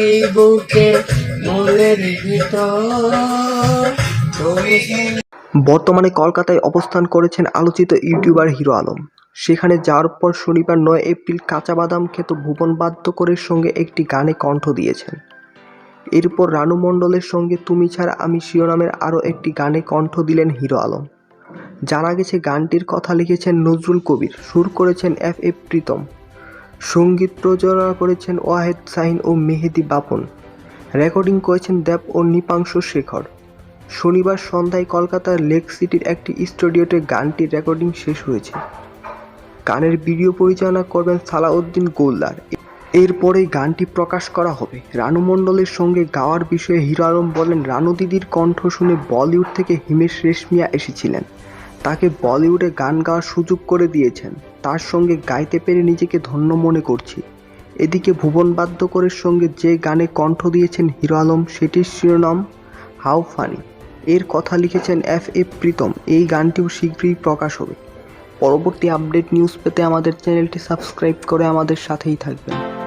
এই বুকে মনের ভিতর তুমি বর্তমানে কলকাতায় অবস্থান করেছেন আলোচিত ইউটিউবার হিরো আলম। সেখানে যাওয়ার পর শনিবার নয় এপ্রিল কাঁচা বাদাম খেত ভুবন বাদ্যকরের সঙ্গে একটি গানে কণ্ঠ দিয়েছেন। এরপর রানু মণ্ডলের সঙ্গে তুমি ছাড়া আমি শিরোনামের আরও একটি গানে কণ্ঠ দিলেন হিরো আলম। জানা গেছে গানটির কথা লিখেছেন নজরুল কবির। সুর করেছেন এফ এ প্রীতম। সংগীত প্রযোজনা করেছেন ওয়াহেদ সাহিন ও মেহেদি বাপন। রেকর্ডিং করেছেন দেব ও নিপাংশু শেখর। শনিবার সন্ধ্যায় কলকাতার লেক সিটির একটি স্টুডিওতে গানটির রেকর্ডিং শেষ হয়েছে। গানের ভিডিও পরিচালনা করবেন সালাউদ্দিন গোলদার। এরপরেই গানটি প্রকাশ করা হবে। রানু মণ্ডলের সঙ্গে গাওয়ার বিষয়ে হিরো আলম বলেন, রানু দিদির কণ্ঠ শুনে বলিউড থেকে হিমেশ রেশমিয়া এসেছিলেন। তাকে বলিউডে গান গাওয়ার সুযোগ করে দিয়েছেন। তার সঙ্গে গাইতে পেরে নিজেকে ধন্য মনে করছি। এদিকে ভুবন বাদ্যকরের সঙ্গে যে গানে কণ্ঠ দিয়েছেন হিরো আলম, সেটির শিরোনাম হাউ ফানি এর কথা লিখেছেন এফ এ প্রীতম। এই গানটিও শীঘ্রই প্রকাশ হবে। পরবর্তী আপডেট নিউজ পেতে আমাদের চ্যানেলটি সাবস্ক্রাইব করে আমাদের সাথেই থাকবেন।